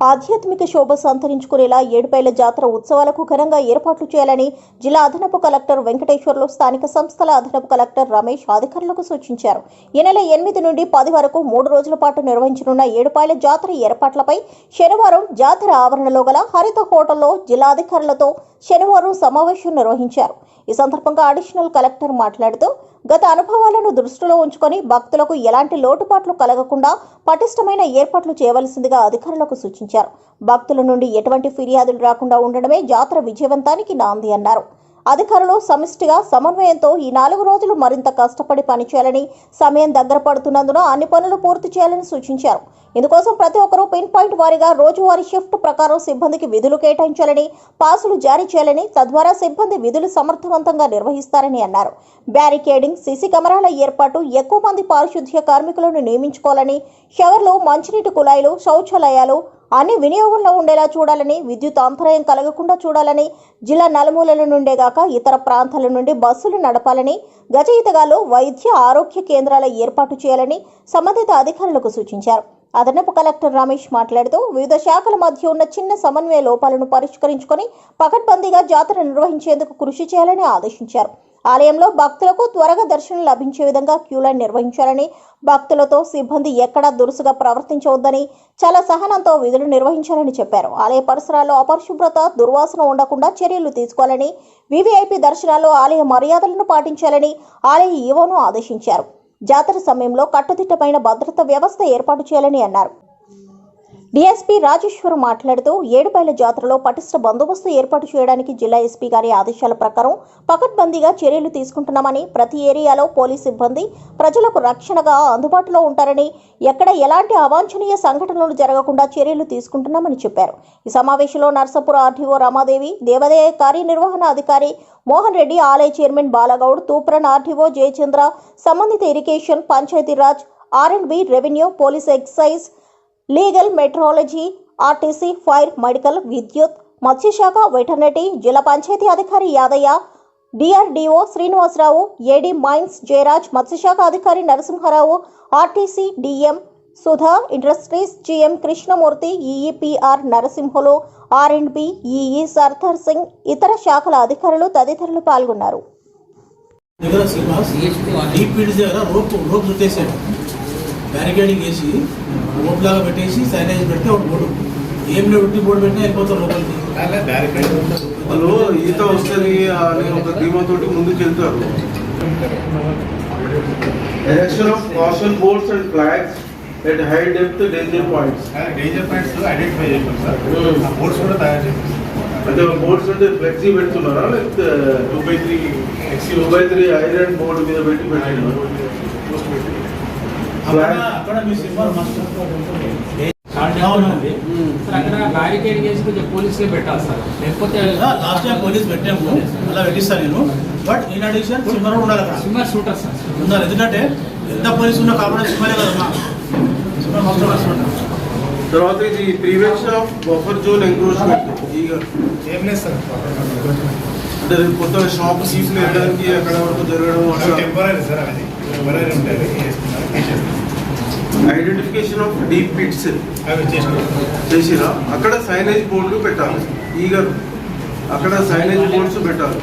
ఆధ్యాత్మిక శోభ సంతరించుకునేలా ఏడుపేల జాతర ఉత్సవాలకు ఘనంగా ఏర్పాట్లు చేయాలని జిల్లా అదనపు కలెక్టర్ వెంకటేశ్వర్లు స్థానిక సంస్థల అదనపు కలెక్టర్ రమేష్ అధికారులకు సూచించారు. ఈ నెల ఎనిమిది నుండి పది వరకు మూడు రోజుల పాటు నిర్వహించనున్న ఏడుపాయల జాతర ఏర్పాట్లపై శనివారం జాతర ఆవరణలో గల హరిత హోటల్లో జిల్లా అధికారులతో శనివారం సమావేశం నిర్వహించారు. ఈ సందర్భంగా అడిషనల్ కలెక్టర్ మాట్లాడుతూ గత అనుభవాలను దృష్టిలో ఉంచుకొని భక్తులకు ఎలాంటి లోటుపాట్లు కలగకుండా పటిష్టమైన ఏర్పాట్లు చేయవలసిందిగా అధికారులకు సూచించారు. భక్తుల నుండి ఎటువంటి ఫిర్యాదులు రాకుండా ఉండడమే జాతర విజయవంతానికి నాంది అన్నారు. అధికారులు సమిష్టిగా సమన్వయంతో ఈ నాలుగు రోజులు మరింత కష్టపడి పనిచేయాలని సమయం దగ్గర పడుతున్నందున అన్ని పనులు పూర్తి చేయాలని సూచించారు. ఇందుకోసం ప్రతి ఒక్కరూ పిన్ పాయింట్ వారీగా రోజువారీ షిఫ్ట్ ప్రకారం సిబ్బందికి విధులు కేటాయించాలని పాసులు జారీ చేయాలని తద్వారా సిబ్బంది విధులు సమర్థవంతంగా నిర్వహిస్తారని అన్నారు. బ్యారికేడింగ్ సీసీ కెమెరాల ఏర్పాటు ఎక్కువ మంది పారిశుద్ధ్య కార్మికులను నియమించుకోవాలని షవర్లు మంచినీటి కుళాయిలు శౌచాలయాలు అన్ని వినియోగంలో ఉండేలా చూడాలని విద్యుత్ అంతరాయం కలగకుండా చూడాలని జిల్లా నలుమూలల నుండేగాక ఇతర ప్రాంతాల నుండి బస్సులు నడపాలని గజ వైద్య ఆరోగ్య కేంద్రాల ఏర్పాటు చేయాలని సంబంధిత అధికారులకు సూచించారు. అదనపు కలెక్టర్ రమేష్ మాట్లాడుతూ వివిధ శాఖల మధ్య ఉన్న చిన్న సమన్వయ లోపాలను పరిష్కరించుకొని పకడ్బందీగా జాతర నిర్వహించేందుకు కృషి చేయాలని ఆదేశించారు. ఆలయంలో భక్తులకు త్వరగా దర్శనం లభించే విధంగా క్యూలైన్ నిర్వహించాలని భక్తులతో సిబ్బంది ఎక్కడా దురుసుగా ప్రవర్తించవద్దని చాలా సహనంతో విధులు నిర్వహించాలని చెప్పారు. ఆలయ పరిసరాల్లో అపరిశుభ్రత దుర్వాసన ఉండకుండా చర్యలు తీసుకోవాలని వివిఐపి దర్శనాల్లో ఆలయ మర్యాదలను పాటించాలని ఆలయ ఈవోను ఆదేశించారు. జాతర సమయంలో కట్టుదిట్టమైన భద్రత వ్యవస్థ ఏర్పాటు చేయాలని అన్నారు. డీఎస్పీ రాజేశ్వర్ మాట్లాడుతూ ఏడుపాయల జాతరలో పటిష్ట బందోబస్తు ఏర్పాటు చేయడానికి జిల్లా ఎస్పీ గారి ఆదేశాల ప్రకారం పకడ్బందీగా చర్యలు తీసుకుంటున్నామని ప్రతి ఏరియాలో పోలీస్ సిబ్బంది ప్రజలకు రక్షణగా అందుబాటులో ఉంటారని ఎక్కడ ఎలాంటి అవాంఛనీయ సంఘటనలు జరగకుండా చర్యలు తీసుకుంటున్నామని చెప్పారు. ఈ సమావేశంలో నర్సపుర ఆర్టీఓ రమాదేవి దేవాదాయ కార్యనిర్వహణ అధికారి మోహన్ రెడ్డి ఆలయ చైర్మన్ బాలగౌడ్ తూప్రన్ ఆర్టీఓ జయచంద్ర సంబంధిత irrigation Panchayati Raj R and B revenue police excise legal metrology RTC fire medical విద్యుత్ మత్స్యశాఖ వెటర్నరీ జిల్లా పంచాయతీ అధికారి Yadaiah DRDO Srinivasa Rao AD mines Jayaraj మత్స్యశాఖ అధికారి Narasimha Rao RTC DM Sudha industries GM Krishnamurthy EE PR Narasimhulu R and B EE Sardar Singh ఇతర శాఖల అధికారులు తదితరులు పాల్గొన్నారు. బ్యారికేడింగ్ వేసి రోప్ లాగా పెట్టేసి సైనేజ్ పెడితే ఒక బోర్డు ఏం పెట్టి బోర్డు పెట్టినా వెళ్ళిపోతారు లోపలికి. వాళ్ళు ఈత వస్తుంది అనే ఒక ధీమాతోటి ముందుకు వెళ్తారు. Erection of caution boards and flags at high depth danger points danger points identify చేసాం సార్. బోర్డ్స్ కూడా తయారు చేసాం అంటే బోర్డ్స్ అంటే ఫ్లెక్సీ పెడుతున్నారా? లేకపోతే two by three two by three iron board మీద పెట్టి పెట్టినారు బ్యారికేడ్ చేసి కొంచెం పోలీసులే పెట్టాలి సార్. లేకపోతే లాస్ట్ టైం పోలీస్ పెట్టాము. అలా పెట్టిస్తాను నేను. బట్ ఇన్ అడిషన్ కూడా ఉండాలి అక్కడ. Swimmer shooter sir. ఉండాలి. ఎందుకంటే ఎంత పోలీస్ ఉన్నా కాబట్టి సింబలే కదమ్మా సింబల్ మస్ట్ ఉండాలి తర్వాత ఇది prevention of buffer zone encroachment ఏం లేదు సార్. అంటే కొత్త షాప్ సీఫ్లు వెళ్ళడానికి అక్కడ వరకు జరగడం టెంపరీ సార్ అది. టెంపరీ తీసేస్తారు ఐడెంటిఫికేషన్ ఆఫ్ డీప్ పిట్స్ చేసిరా? అక్కడ సైనేజ్ బోర్డులు పెట్టాలి. ఈగర్ అక్కడ సైనేజ్ బోర్డ్స్ పెట్టాలి.